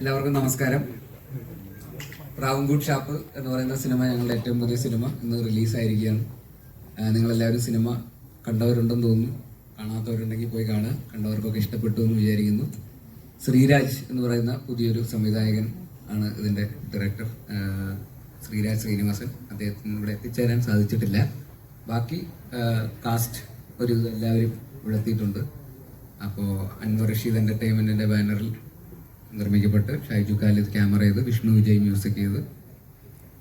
എല്ലാവർക്കും നമസ്കാരം. റാവുംകൂട്ട് ഷാപ്പ് എന്ന് പറയുന്ന സിനിമ ഞങ്ങളുടെ ഏറ്റവും പുതിയ സിനിമ ഇന്ന് റിലീസായിരിക്കുകയാണ്. നിങ്ങൾ എല്ലാവരും സിനിമ കണ്ടവരുണ്ടെന്ന് തോന്നുന്നു. കാണാത്തവരുണ്ടെങ്കിൽ പോയി കാണുക. കണ്ടവർക്കൊക്കെ ഇഷ്ടപ്പെട്ടു എന്ന് വിചാരിക്കുന്നു. ശ്രീരാജ് എന്ന് പറയുന്ന പുതിയൊരു സംവിധായകൻ ആണ് ഇതിന്റെ ഡയറക്ടർ ശ്രീരാജ് ശ്രീനിവാസൻ അദ്ദേഹത്തിന് ഇവിടെ എത്തിച്ചേരാൻ സാധിച്ചിട്ടില്ല. ബാക്കി കാസ്റ്റ് ഒരു എല്ലാവരും ഇവിടെ എത്തിയിട്ടുണ്ട്. അപ്പോൾ അൻവർ റഷീദ് എന്റർടൈൻമെന്റിന്റെ ബാനറിൽ നിർമ്മിക്കപ്പെട്ട് ഷൈജു ഖാലിദ് ക്യാമറ ചെയ്ത് വിഷ്ണു വിജയ് മ്യൂസിക് ചെയ്ത്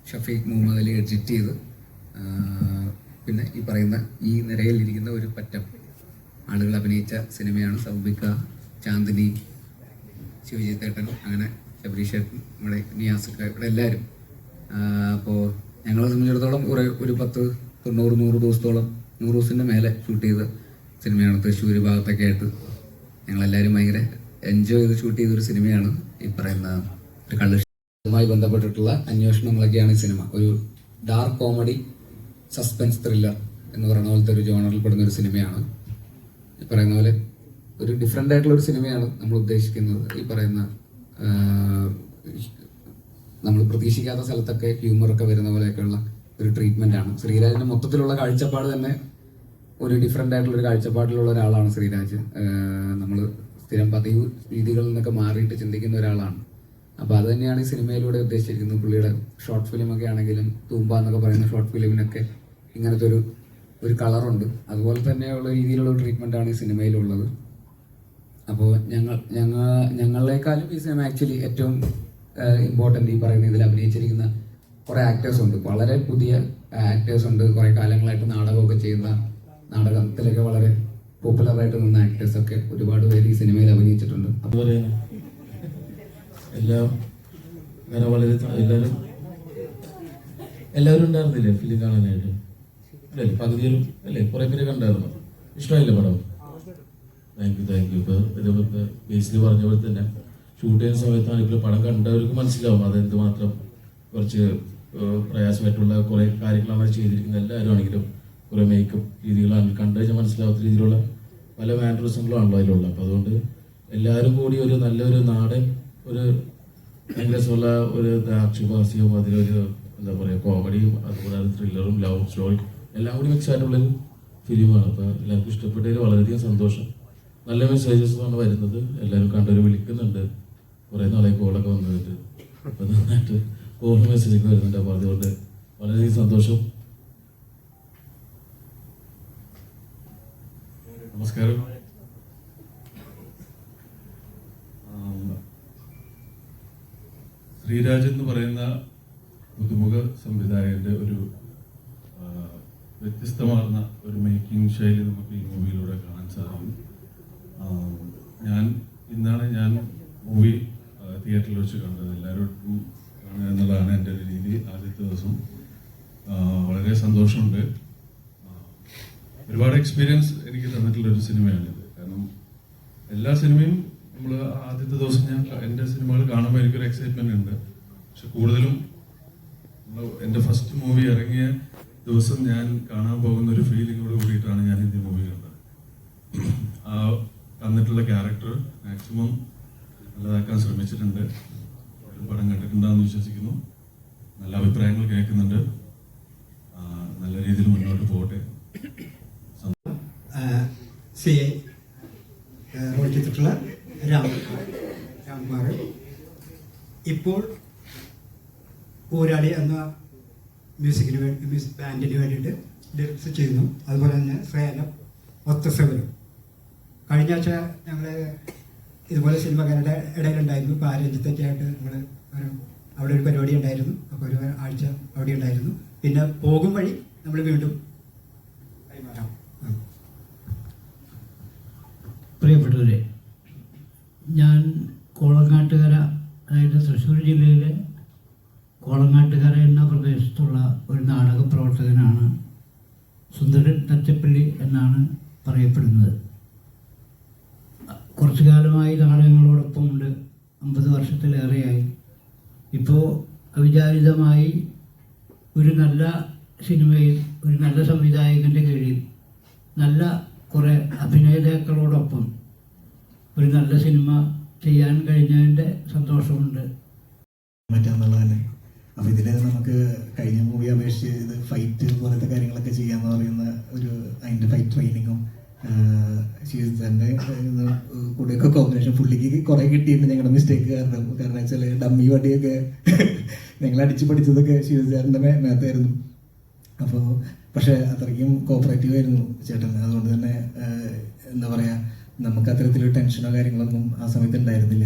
ഷഫീഖ് മുഹമ്മദ് അലി എഡിറ്റ് ചെയ്ത് പിന്നെ ഈ പറയുന്ന ഈ നിരയിലിരിക്കുന്ന ഒരു പറ്റം. ആളുകൾ അഭിനയിച്ച സിനിമയാണ് സൗബിക്ക ചാന്ദിനി ശിവജിത്തേട്ടൻ അങ്ങനെ ശബരീഷേട്ടൻ ഇവിടെ നിയാസൊക്കെ ഇവിടെ എല്ലാവരും. അപ്പോൾ ഞങ്ങളെ സംബന്ധിച്ചിടത്തോളം കുറേ ഒരു പത്ത് തൊണ്ണൂറ് നൂറ് ദിവസത്തോളം നൂറ് ദിവസത്തിന്റെ മേലെ ഷൂട്ട് ചെയ്ത സിനിമയാണ് തൃശ്ശൂർ ഭാഗത്തൊക്കെ ആയിട്ട്. ഞങ്ങളെല്ലാവരും ഭയങ്കര എൻജോയ് ചെയ്ത് ഷൂട്ട് ചെയ്തൊരു സിനിമയാണ് ഈ പറയുന്ന ഒരു കള്ളുമായി ബന്ധപ്പെട്ടിട്ടുള്ള അന്വേഷണങ്ങളൊക്കെയാണ് ഈ സിനിമ. ഒരു ഡാർക്ക് കോമഡി സസ്പെൻസ് ത്രില്ലർ എന്ന് പറയുന്ന പോലത്തെ ഒരു ജോണറിൽ പെടുന്ന ഒരു സിനിമയാണ്. ഈ പറയുന്ന പോലെ ഒരു ഡിഫറെന്റ് ആയിട്ടുള്ള ഒരു സിനിമയാണ് നമ്മൾ ഉദ്ദേശിക്കുന്നത്. ഈ പറയുന്ന നമ്മൾ പ്രതീക്ഷിക്കാത്ത സ്ഥലത്തൊക്കെ ഹ്യൂമറൊക്കെ വരുന്ന പോലെയൊക്കെയുള്ള ഒരു ട്രീറ്റ്മെന്റ് ആണ്. ശ്രീരാജിന്റെ മൊത്തത്തിലുള്ള കാഴ്ചപ്പാട് തന്നെ ഒരു ഡിഫറെന്റ് ആയിട്ടുള്ള ഒരു കാഴ്ചപ്പാടിലുള്ള ഒരാളാണ് ശ്രീരാജ്. നമ്മൾ സ്ഥിരം പതിവ് രീതികളിൽ നിന്നൊക്കെ മാറിയിട്ട് ചിന്തിക്കുന്ന ഒരാളാണ്. അപ്പോൾ അത് തന്നെയാണ് ഈ സിനിമയിലൂടെ ഉദ്ദേശിച്ചിരിക്കുന്നത് പുള്ളിയുടെ ഷോർട്ട് ഫിലിം ഒക്കെ ആണെങ്കിലും തൂമ്പ എന്നൊക്കെ പറയുന്ന ഷോർട്ട് ഫിലിമിനൊക്കെ ഇങ്ങനത്തെ ഒരു ഒരു കളറുണ്ട് അതുപോലെ തന്നെയുള്ള രീതിയിലുള്ള ട്രീറ്റ്മെന്റ് ആണ് ഈ സിനിമയിലുള്ളത്. അപ്പോൾ ഞങ്ങൾ ഞങ്ങൾ ഞങ്ങളെക്കാളും ഈ സിനിമ ആക്ച്വലി ഏറ്റവും ഇമ്പോർട്ടന്റ് ഈ പറയുന്ന ഇതിൽ അഭിനയിച്ചിരിക്കുന്ന കുറേ ആക്ടേഴ്സ് ഉണ്ട്. വളരെ പുതിയ ആക്ടേഴ്സ് ഉണ്ട്. കുറേ കാലങ്ങളായിട്ട് നാടകമൊക്കെ ചെയ്യുന്ന നാടകത്തിലൊക്കെ വളരെ പോപ്പുലറായിട്ട് നിന്ന ആക്ടേഴ്സ് ഒക്കെ ഒരുപാട് പേര് ഈ സിനിമയിൽ അഭിനയിച്ചിട്ടുണ്ട്. അതുപോലെ എല്ലാം വളരെ എല്ലാവരും എല്ലാവരും ഉണ്ടായിരുന്നില്ലേ ഫിലിം കാണാനായിട്ട്? അല്ലേ പകുതിയിലും അല്ലേ കുറെ പേര് കണ്ടായിരുന്നു. ഇഷ്ടമായില്ലേ പടം? താങ്ക് യു താങ്ക് യു ഇപ്പൊ ഇതേപോലത്തെ ബേസിൽ പറഞ്ഞ പോലെ തന്നെ ഷൂട്ട് ചെയ്യുന്ന സമയത്താണെങ്കിലും പടം കണ്ടവർക്ക് മനസ്സിലാവും അത് എന്തുമാത്രം കുറച്ച് പ്രയാസമായിട്ടുള്ള കുറെ കാര്യങ്ങളാണ് ചെയ്തിരിക്കുന്നത്. എല്ലാവരും ആണെങ്കിലും കുറെ മേക്കപ്പ് രീതികളാണെങ്കിലും കണ്ടു മനസ്സിലാവാത്ത രീതിയിലുള്ള പല മാനറിസങ്ങളാണല്ലോ അതിലുള്ളത്. അതിലുള്ള അപ്പൊ അതുകൊണ്ട് എല്ലാവരും കൂടി ഒരു നല്ലൊരു നാടൻ ഒരു ഭയങ്കര രസമുള്ള ഒരു ആക്ഷേപാസ്യവും അതിലൊരു എന്താ പറയുക കോമഡിയും അതുപോലെ ത്രില്ലറും ലവ് സ്റ്റോറിയും എല്ലാം കൂടി മിക്സ് ആയിട്ടുള്ളൊരു ഫിലിമാണ് അപ്പൊ എല്ലാവർക്കും ഇഷ്ടപ്പെട്ടതിൽ വളരെയധികം സന്തോഷം. നല്ല മെസ്സേജസ് ആണ് വരുന്നത്. എല്ലാവരും കണ്ടവർ വിളിക്കുന്നുണ്ട്. കുറേ നാളെ കോളൊക്കെ വന്നിട്ട്. അപ്പൊ നന്നായിട്ട് കോൾ മെസ്സേജ് ഒക്കെ വരുന്നുണ്ട്. അപ്പൊ അതുകൊണ്ട് വളരെയധികം സന്തോഷം. നമസ്കാരം. ശ്രീരാജ് എന്ന് പറയുന്ന പുതുമുഖ സംവിധായകന്റെ ഒരു വ്യത്യസ്തമാർന്ന ഒരു മേക്കിംഗ് ശൈലി നമുക്ക് ഈ മൂവിയിലൂടെ കാണാൻ സാധിക്കും. ഞാൻ ഇന്നാണ് ഞാൻ മൂവി തിയേറ്ററിൽ വെച്ച് കണ്ടത്. എല്ലാവരും കാണുക എന്നുള്ളതാണ് എന്റെ ഒരു രീതി ആദ്യത്തെ ദിവസം. വളരെ സന്തോഷമുണ്ട്. ഒരുപാട് എക്സ്പീരിയൻസ് എനിക്ക് തന്നിട്ടുള്ള ഒരു സിനിമയാണിത് കാരണം എല്ലാ സിനിമയും നമ്മൾ ആദ്യത്തെ ദിവസം ഞാൻ എന്റെ സിനിമകൾ കാണുമ്പോൾ എനിക്കൊരു എക്സൈറ്റ്മെന്റ് ഉണ്ട്. പക്ഷെ കൂടുതലും എന്റെ ഫസ്റ്റ് മൂവി ഇറങ്ങിയ ദിവസം ഞാൻ കാണാൻ പോകുന്ന ഒരു ഫീലിങ്ങോട് കൂടിയിട്ടാണ് ഞാൻ ഈ മൂവി കണ്ടത്. ആ തന്നിട്ടുള്ള ക്യാരക്ടർ മാക്സിമം നല്ലതാക്കാൻ ശ്രമിച്ചിട്ടുണ്ട്. പടം കണ്ടിട്ടുണ്ടാണെന്ന് വിശ്വസിക്കുന്നു. നല്ല അഭിപ്രായങ്ങൾ സി ഐ. റോൾ ചെയ്തിട്ടുള്ള രാം രാംകുമാർ ഇപ്പോൾ പോരാളി എന്ന മ്യൂസിക്കിന് വേണ്ടി മ്യൂസിക് ബാൻഡിന് വേണ്ടിയിട്ട് ലിറിക്സ് ചെയ്യുന്നു. അതുപോലെ തന്നെ സേലം ഒത്തസവരും കഴിഞ്ഞ ആഴ്ച ഞങ്ങൾ ഇതുപോലെ സിനിമക്കാരുടെ ഇടയിലുണ്ടായിരുന്നു. ഇപ്പോൾ ആ രഞ്ജിത്തൊക്കെ ആയിട്ട് നമ്മൾ ഒരു അവിടെ ഒരു പരിപാടി ഉണ്ടായിരുന്നു. അപ്പോൾ ഒരു ആഴ്ച അവിടെ ഉണ്ടായിരുന്നു. പിന്നെ പോകും വഴി നമ്മൾ വീണ്ടും കൈമാറാം ആ. പ്രിയപ്പെട്ടവരെ ഞാൻ കോളങ്ങാട്ടുകര അതായത് തൃശ്ശൂർ ജില്ലയിലെ കോളങ്ങാട്ടുകര എന്ന പ്രദേശത്തുള്ള ഒരു നാടക പ്രവർത്തകനാണ് സുന്ദരൻ തച്ചപ്പള്ളി എന്നാണ് പറയപ്പെടുന്നത്. കുറച്ചു കാലമായി നാടകങ്ങളോടൊപ്പം ഉണ്ട്. അമ്പത് വർഷത്തിലേറെയായി. ഇപ്പോൾ അവിചാരിതമായി ഒരു നല്ല സിനിമയിൽ ഒരു നല്ല സംവിധായകന്റെ കീഴിൽ നല്ല കുറേ അഭിനേതാക്കളോടൊപ്പം ഒരു നല്ല സിനിമ ചെയ്യാൻ കഴിഞ്ഞതിന്റെ സന്തോഷമുണ്ട്. അപ്പൊ തന്നെ അപ്പോൾ ഇതിൽ നമുക്ക് കഴിഞ്ഞ മൂവി അപേക്ഷിച്ച് ഇത് ഫൈറ്റ് പോലത്തെ കാര്യങ്ങളൊക്കെ ചെയ്യാന്ന് പറയുന്ന ഒരു അതിന്റെ ഫൈറ്റ് ട്രെയിനിങ്ങും ശീതന്റെ കൂടെയൊക്കെ കോമ്പിനേഷൻ പുള്ളിക്ക് കുറേ കിട്ടിയിട്ടുണ്ട് ഞങ്ങളുടെ മിസ്റ്റേക്ക് കാരണം. കാരണം വെച്ചാൽ ഡമ്മി വടിയൊക്കെ ഞങ്ങൾ അടിച്ചു പഠിച്ചതൊക്കെ ശിവചാരന്റെ മേത്തായിരുന്നു. അപ്പോൾ പക്ഷേ അത്രയ്ക്കും കോപ്പറേറ്റീവ് ആയിരുന്നു ചേട്ടൻ അതുകൊണ്ട് തന്നെ എന്താ പറയുക നമുക്ക് അത്തരത്തിലൊരു ടെൻഷനോ കാര്യങ്ങളൊന്നും ആ സമയത്ത് ഉണ്ടായിരുന്നില്ല.